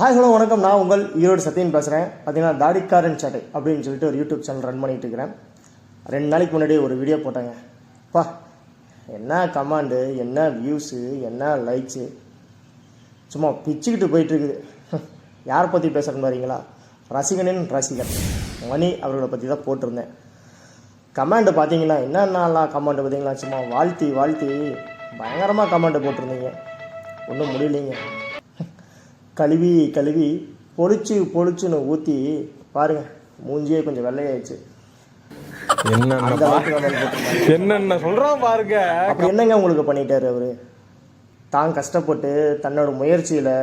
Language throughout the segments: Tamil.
ஹாய் ஹலோ வணக்கம். நான் உங்கள் ஈரோடு சத்தியன் பேசுகிறேன் பார்த்தீங்கன்னா தாடிக்காரன் சட்டை அப்படின்னு சொல்லிட்டு ஒரு யூடியூப் சேனல் ரன் பண்ணிட்டு இருக்கிறேன். ரெண்டு நாளைக்கு முன்னாடி ஒரு வீடியோ போட்டாங்க. பா என்ன கமாண்டு என்ன வியூஸு என்ன லைக்ஸு சும்மா பிச்சுக்கிட்டு போயிட்டுருக்குது யாரை பற்றி பேசுகிறேன்னு பாருங்களா? ரசிகனின் ரசிகன். மணி அவர்களை பற்றி தான் போட்டிருந்தேன். கமெண்ட் பார்த்தீங்கன்னா என்னென்னலாம் கமெண்ட் பார்த்தீங்களா சும்மா வாழ்த்தி வாழ்த்தி பயங்கரமாக கமெண்ட் போட்டிருந்தீங்க. ஒன்றும் முடியலைங்க. கழுவி கழுவி பொளிச்சு பொளிச்சுன்னு ஊற்றி பாருங்க. மூஞ்சியே கொஞ்சம் வெள்ளையாயிடுச்சு. என்னென்ன சொல்றான் பாருங்க. அப்ப என்னங்க உங்களுக்கு பண்ணிட்டாரு அவரு? தான் கஷ்டப்பட்டு தன்னோட முயற்சியில்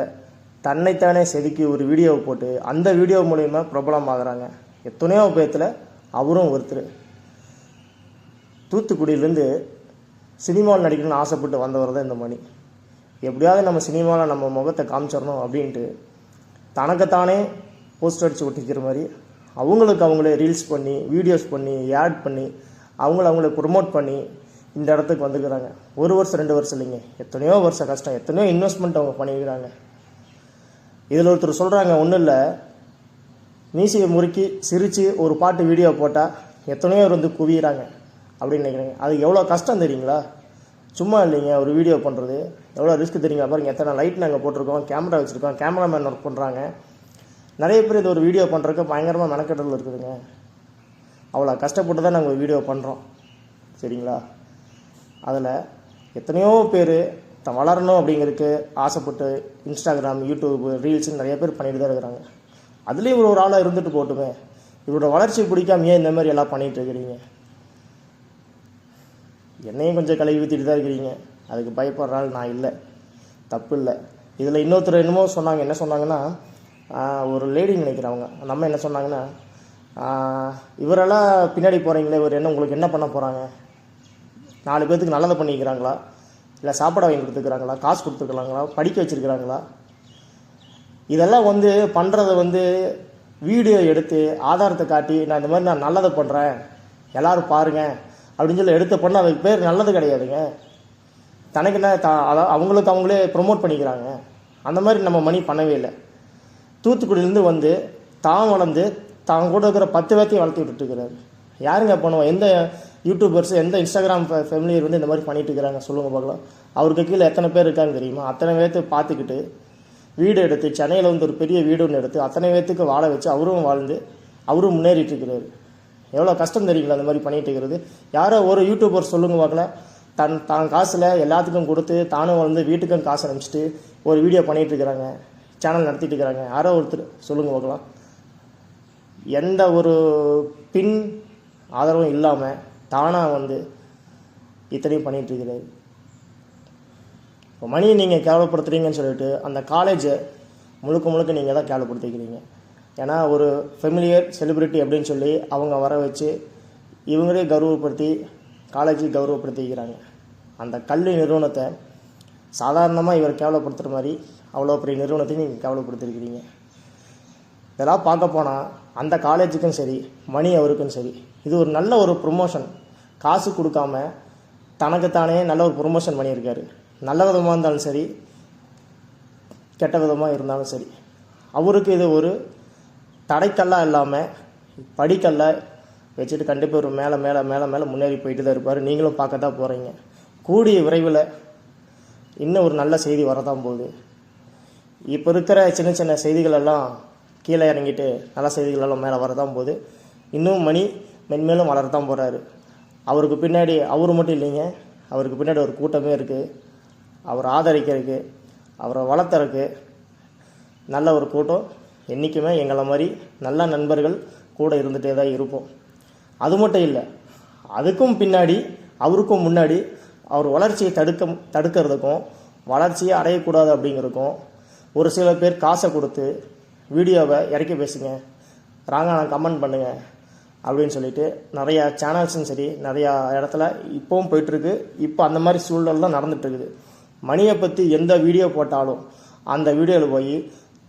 தன்னைத்தானே செதுக்கி ஒரு வீடியோவை போட்டு அந்த வீடியோ மூலயமா பிரபலமாகறாங்க. எத்தனையோ பேத்துல அவரும் ஒருத்தர். தூத்துக்குடியிலேருந்து சினிமாவில் நடிக்கணும்னு ஆசைப்பட்டு வந்தவர் தான் இந்த மணி. எப்படியாவது நம்ம சினிமாவில் நம்ம முகத்தை காமிச்சிடணும் அப்படின்ட்டு தனக்குத்தானே போஸ்ட் அடித்து ஒட்டிக்கிற மாதிரி அவங்களுக்கு அவங்களே ரீல்ஸ் பண்ணி வீடியோஸ் பண்ணி ஆட் பண்ணி அவங்கள அவங்கள ப்ரொமோட் பண்ணி இந்த இடத்துக்கு வந்துருக்குறாங்க. ஒரு வருஷம் ரெண்டு வருஷம் இல்லைங்க. எத்தனையோ வருஷம் கஷ்டம். எத்தனையோ இன்வெஸ்ட்மெண்ட் அவங்க பண்ணியிருக்கிறாங்க. இதில் ஒருத்தர் சொல்கிறாங்க ஒன்றும் இல்லை. மீசையை முறுக்கி சிரித்து ஒரு பாட்டு வீடியோ போட்டால் எத்தனையோ பேர் வந்து குவியிறாங்க அப்படின்னு நினைக்கிறேங்க. அது எவ்வளோ கஷ்டம் தெரியுங்களா? சும்மா இல்லைங்க ஒரு வீடியோ பண்ணுறது எவ்வளோ ரிஸ்க் தெரியுங்களா? பாருங்க எத்தனை லைட் நாங்கள் போட்டிருக்கோம் கேமரா வச்சுருக்கோம் கேமராமேன் ஒர்க் பண்ணுறாங்க நிறைய பேர் இது ஒரு வீடியோ பண்ணுறதுக்கு பயங்கரமாக மெனக்கெட்டல் இருக்குதுங்க. அவ்வளோ கஷ்டப்பட்டு தான் நாங்கள் ஒரு வீடியோ பண்ணுறோம் சரிங்களா? அதில் எத்தனையோ பேர் தான் வளரணும் அப்படிங்கிறதுக்கு ஆசைப்பட்டு இன்ஸ்டாகிராம் யூடியூப் ரீல்ஸ்னு நிறைய பேர் பண்ணிட்டு தான் இருக்கிறாங்க. அதுலேயும் இவர் ஒரு ஆளாக இருந்துட்டு போட்டுமே. இவரோட வளர்ச்சி பிடிக்காம ஏன் இந்த மாதிரி எல்லாம் பண்ணிகிட்டு இருக்கிறீங்க. என்னையும் கொஞ்சம் கழுவி ஊற்றிட்டு தான் இருக்கிறீங்க. அதுக்கு பயப்படுற ஆள் நான் இல்லை. தப்பு இல்லை. இதில் இன்னொருத்தர் என்னமோ சொன்னாங்க. என்ன சொன்னாங்கன்னா ஒரு லேடி நினைக்கிறவங்க நம்ம என்ன சொன்னாங்கன்னா இவரெல்லாம் பின்னாடி போகிறீங்களே இவர் என்ன உங்களுக்கு என்ன பண்ண போகிறாங்க நாலு பேர்த்துக்கு நல்லதை பண்ணிக்கிறாங்களா? இல்லை சாப்பாடு வாங்கி கொடுத்துக்கிறாங்களா? காசு கொடுத்துருக்குறாங்களா படிக்க வச்சுருக்கிறாங்களா? இதெல்லாம் வந்து பண்ணுறத வந்து வீடியோ எடுத்து ஆதாரத்தை காட்டி நான் இந்த மாதிரி நான் நல்லதை பண்ணுறேன் எல்லோரும் பாருங்கள் அப்படின்னு சொல்லி எடுத்து பண்ண அதுக்கு பேர் நல்லது கிடையாதுங்க. தனக்கு என்ன த அதாவது அவங்களுக்கு அவங்களே ப்ரொமோட் பண்ணிக்கிறாங்க. அந்த மாதிரி நம்ம மணி பண்ணவே இல்லை. தூத்துக்குடியிலேருந்து வந்து தான் வளர்ந்து தான் கூட இருக்கிற பத்து பேர்த்தையும் வளர்த்து விட்டுட்டு இருக்கிறாரு யாருங்க பண்ணுவோம் எந்த யூடியூபர்ஸ் எந்த இன்ஸ்டாகிராம் ஃபேமிலியர் வந்து இந்த மாதிரி பண்ணிட்டு இருக்கிறாங்க? சொல்லுங்க பார்க்கலாம். அவருக்கு கீழே எத்தனை பேர் இருக்கான்னு தெரியுமா? அத்தனை பேர்த்து பார்த்துக்கிட்டு வீடு எடுத்து சென்னையில் வந்து ஒரு பெரிய வீடு ஒன்று எடுத்து அத்தனை பேர்த்துக்கு வாழ வச்சு அவரும் வாழ்ந்து அவரும் முன்னேறிட்டு இருக்கிறாரு. எவ்வளோ கஷ்டம் தெரியுங்களா அந்த மாதிரி பண்ணிகிட்டு இருக்கிறது? யாரோ ஒரு யூடியூபர் சொல்லுங்க பார்க்கலாம் தன் தான் காசில் எல்லாத்துக்கும் கொடுத்து தானும் வந்து வீட்டுக்கும் காசு அனுப்பிச்சிட்டு ஒரு வீடியோ பண்ணிட்டு இருக்கிறாங்க. சேனல் நடத்திட்டு இருக்கிறாங்க. யாரோ ஒருத்தர் சொல்லுங்க பார்க்கலாம். எந்த ஒரு பின் ஆதரவும் இல்லாமல் தானாக வந்து இத்தனையும் பண்ணிகிட்டு இருக்கிறாரு. இப்போ மணியை நீங்கள் கேவலப்படுத்துறீங்கன்னு சொல்லிட்டு அந்த காலேஜை முழுக்க முழுக்க நீங்கள் தான் கேவலப்படுத்திக்கிறீங்க. ஏன்னா ஒரு ஃபெமிலியர் செலிபிரிட்டி அப்படின்னு சொல்லி அவங்க வர வச்சு இவங்களே கௌரவப்படுத்தி காலேஜை கௌரவப்படுத்திக்கிறாங்க. அந்த கல்வி நிறுவனத்தை சாதாரணமாக இவர் கேவலப்படுத்துகிற மாதிரி அவ்வளோ பெரிய நிறுவனத்தையும் நீங்கள் கேவலப்படுத்திருக்கிறீங்க. இதெல்லாம் பார்க்க போனால் அந்த காலேஜுக்கும் சரி மணி அவருக்கும் சரி இது ஒரு நல்ல ஒரு ப்ரொமோஷன் காசு கொடுக்காம தனக்குத்தானே நல்ல ஒரு ப்ரொமோஷன் பண்ணியிருக்காரு. நல்ல விதமாக இருந்தாலும் சரி கெட்ட விதமாக இருந்தாலும் சரி அவருக்கு இது ஒரு தடைக்கல்லாக இல்லாமல் படிக்கல்ல வச்சுட்டு கண்டிப்பாக ஒரு மேலே மேலே மேலே மேலே முன்னேறி போயிட்டு தான் இருப்பார். நீங்களும் பார்க்க தான் போகிறீங்க கூடிய விரைவில் இன்னும் ஒரு நல்ல செய்தி வரதான் போகுது. இப்போ இருக்கிற சின்ன சின்ன செய்திகளெல்லாம் கீழே இறங்கிட்டு நல்ல செய்திகள் எல்லாம் மேலே வரதான் போகுது. இன்னும் மணி மென்மேலும் வளரத்தான் போகிறாரு அவருக்கு பின்னாடி அவர் மட்டும் இல்லைங்க. அவருக்கு பின்னாடி ஒரு கூட்டமே இருக்குது அவர் ஆதரிக்கிறதுக்கு அவரை வளர்த்துறக்கு நல்ல ஒரு கூட்டம். என்றைக்குமே எங்களை மாதிரி நல்ல நண்பர்கள் கூட இருந்துகிட்டே தான் இருப்போம். அது மட்டும் இல்லை அதுக்கும் பின்னாடி அவருக்கும் முன்னாடி அவர் வளர்ச்சியை தடுக்க தடுக்கிறதுக்கும் வளர்ச்சியை அடையக்கூடாது அப்படிங்கிறதுக்கும் ஒரு சில பேர் காசை கொடுத்து வீடியோவை இறக்கி பேசுங்க ராங்கான கமெண்ட் பண்ணுங்கள் அப்படின்னு சொல்லிட்டு நிறையா சேனல்ஸும் சரி நிறையா இடத்துல இப்போவும் போயிட்டுருக்கு. இப்போ அந்த மாதிரி சூழல் தான் நடந்துகிட்ருக்குது மணியை பற்றி எந்த வீடியோ போட்டாலும் அந்த வீடியோவில் போய்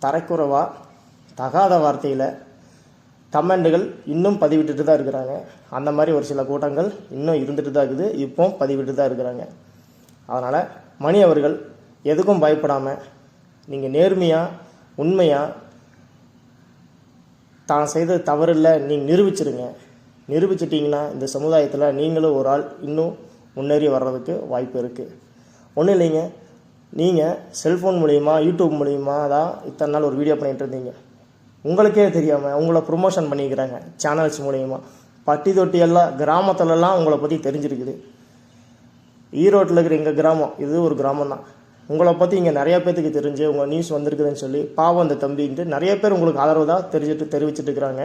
தரைக்குறவாக தகாத வார்த்தையில் கமெண்டுகள் இன்னும் பதிவிட்டுட்டு தான் இருக்கிறாங்க. அந்த மாதிரி ஒரு சில கூட்டங்கள் இன்னும் இருந்துட்டு தான் இருக்குது. இப்போ பதிவிட்டு தான் இருக்கிறாங்க. அதனால் மணி அவர்கள் எதுக்கும் பயப்படாமல் நீங்கள் நேர்மையாக உண்மையாக தான் செய்த தவறில்லை நீங்கள் நிரூபிச்சிருங்க. நிரூபிச்சிட்டிங்கன்னா இந்த சமுதாயத்தில் நீங்களும் ஒரு ஆள் இன்னும் முன்னேறி வர்றதுக்கு வாய்ப்பு இருக்குது ஒன்றும் இல்லைங்க. நீங்கள் செல்ஃபோன் மூலிமா யூடியூப் மூலிமா தான் இத்தனை நாள் ஒரு வீடியோ பண்ணிகிட்டு இருந்தீங்க. உங்களுக்கே தெரியாமல் உங்களை ப்ரொமோஷன் பண்ணிக்கிறாங்க சேனல்ஸ் மூலயமா. பட்டி தொட்டி எல்லாம் கிராமத்துலலாம் உங்களை பற்றி தெரிஞ்சிருக்குது. ஈரோட்டில் இருக்கிற எங்கள் கிராமம் இது ஒரு கிராமம் தான் உங்களை பற்றி இங்கே நிறைய பேத்துக்கு தெரிஞ்சு உங்கள் நியூஸ் வந்திருக்குதுன்னு சொல்லி பாவம் அந்த தம்பின்ட்டு நிறைய பேர் உங்களுக்கு ஆதரவு தான் தெரிஞ்சுட்டு தெரிவிச்சிட்டு இருக்கிறாங்க.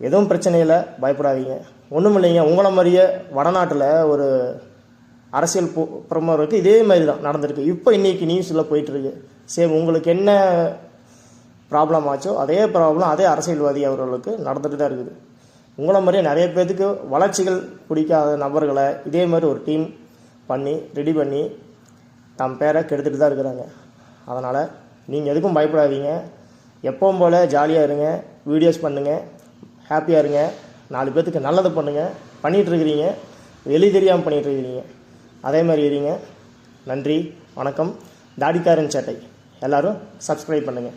எதுவும் பிரச்சனையில் பயப்படாதீங்க. ஒன்றும் இல்லைங்க உங்களை மாதிரியே வடநாட்டில் ஒரு அரசியல் பு பிரமுகருக்கு இதே மாதிரி தான் நடந்திருக்கு. இப்போ இன்றைக்கி நியூஸில் போயிட்டுருக்கு சேம் உங்களுக்கு என்ன ப்ராப்ளம் ஆச்சோ அதே ப்ராப்ளம் அதே அரசியல்வாதி அவர்களுக்கு நடந்துட்டு தான் இருக்குது. உங்களை மாதிரியே நிறைய பேர்த்துக்கு வளர்ச்சிகள் பிடிக்காத நபர்களை இதே மாதிரி ஒரு டீம் பண்ணி ரெடி பண்ணி தம் பேரை கெடுத்துட்டு தான் இருக்கிறாங்க. அதனால் நீங்கள் எதுக்கும் பயப்படாதீங்க. எப்பவும் போல் ஜாலியாக இருங்க வீடியோஸ் பண்ணுங்கள் ஹாப்பியாக இருங்க நாலு பேர்த்துக்கு நல்லது பண்ணுங்கள் பண்ணிகிட்டு இருக்கிறீங்க வெளி தெரியாமல் பண்ணிகிட்டு இருக்கிறீங்க. அதே மாதிரி இருங்க. நன்றி வணக்கம். தாடிக்காரன் சேட்டை. எல்லோரும் சப்ஸ்கிரைப் பண்ணுங்கள்